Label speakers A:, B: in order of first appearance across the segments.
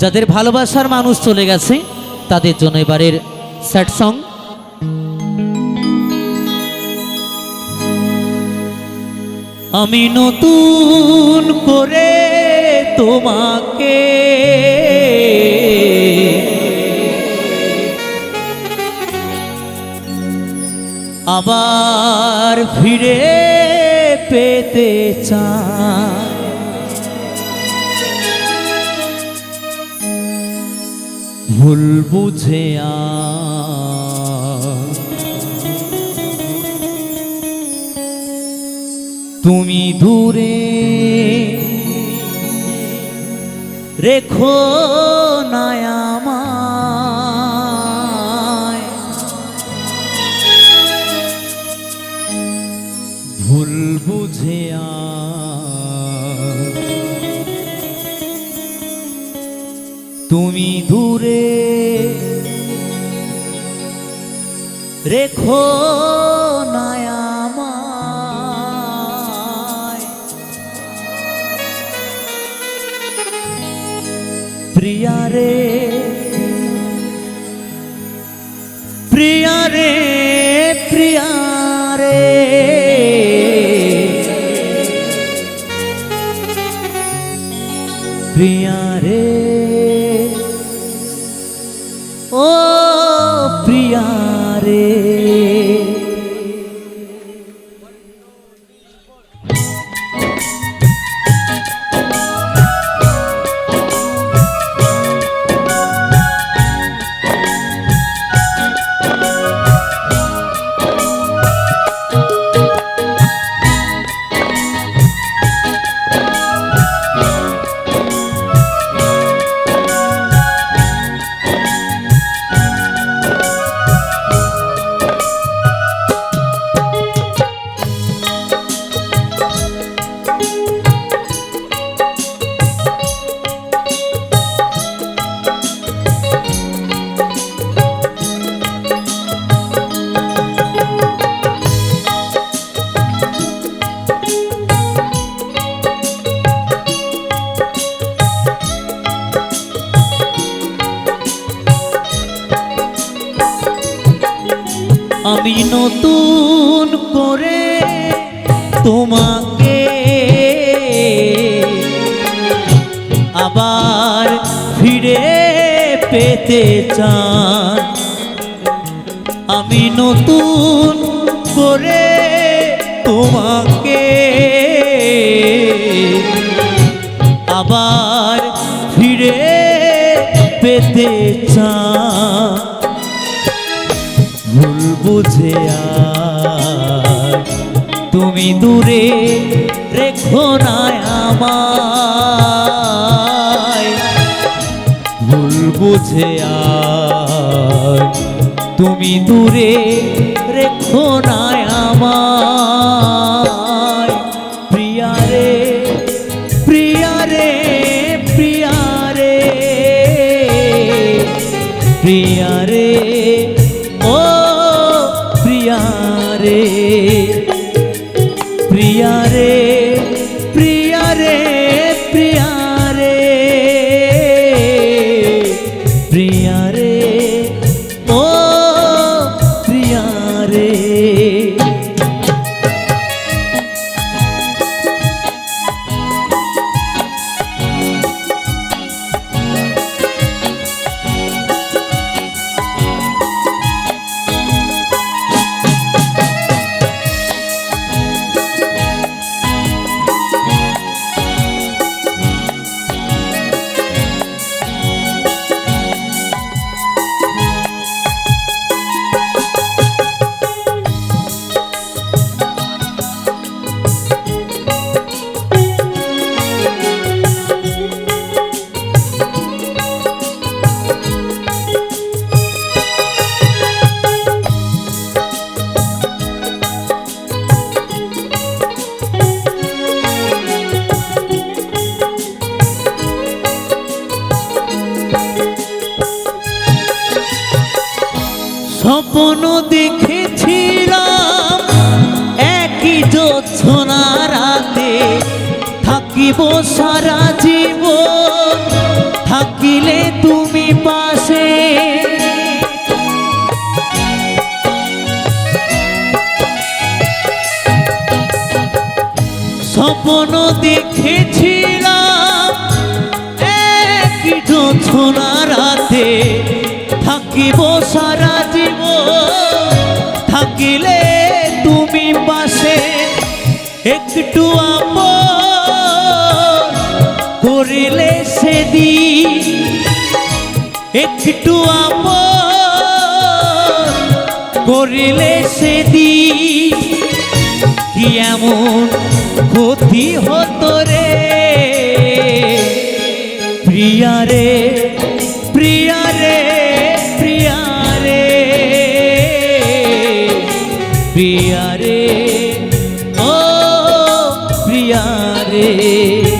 A: যাদের ভালোবাসার মানুষ চলে গেছে, তাদের জন্য এবারের স্যাড সং। আমি নতুন করে তোমাকে আবার ফিরে পেতে চাই। ভুল বুঝে তুমি দূরে রেখো না আমায়। ভুল বুঝে তুমি দূরে রেখো প্রিয়া রে নতুন করে তোমাকে। আবার ফিরে পেতে চান। আমি নতুন করে তোমাকে। আবার ফিরে পেতে চাই বুঝে তুমি দূরে রেখো না আমায়। ভুল বুঝে তুমি দূরে রেখো না আমায়। রে প্রিয়া থাকিব সারা জীবন, থাকিলে তুমি পাশে। স্বপ্ন দেখেছিলাম এক ছোনা রাতে। থাকিব সারা জীব থাকিলে তুমি পাশে। একটু একটু আপন করিলে সেদিন কি এমন ক্ষতি হতো রে? প্রিয়া রে প্রিয়া রে প্রিয়া রে। প্রিয়া রে, ও প্রিয়া রে।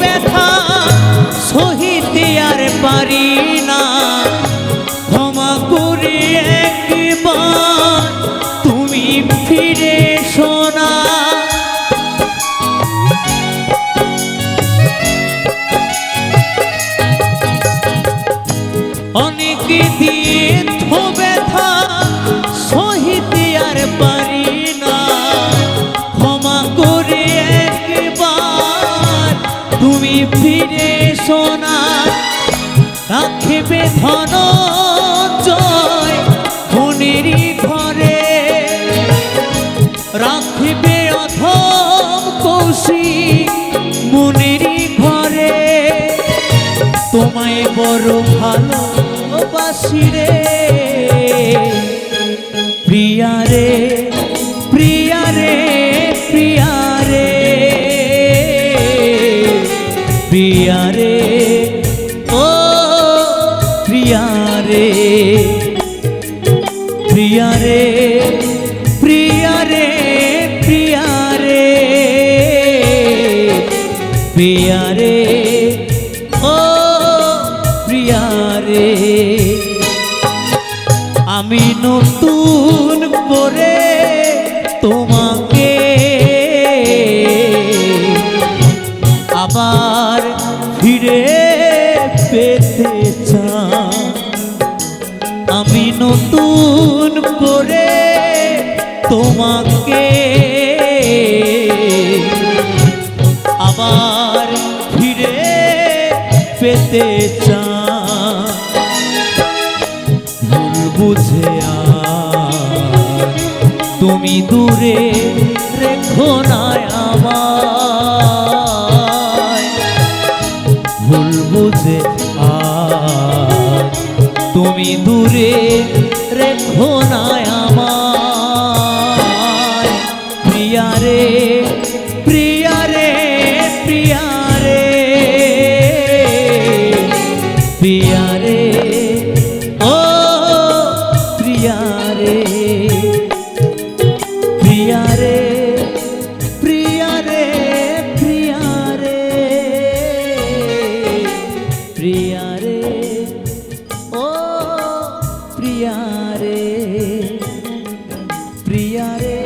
A: ব্যথা সহিতে আর পারি না। ক্ষমা করে একবার তুমি ফিরে শোনা ফিরে শোনা রাখবে ধন জয় মনেরই ঘরে। রাখবে অধম কৌশিক মনেরই ঘরে। তোমায় বড় ভালোবাসি রে। প্রিয়া রে প্রিয়া রে প্রিয়া রে, ও প্রিয়া রে। প্রিয়া রে প্রিয়া রে প্রিয়া রে। প্রিয়া রে, ও প্রিয়া রে। আমি নতুন করে তোমাকে পেতে ভুল বুঝে তুমি দূরে রেখো না ভুল বুঝে তুমি দূরে রেখো না প্রিয়ারে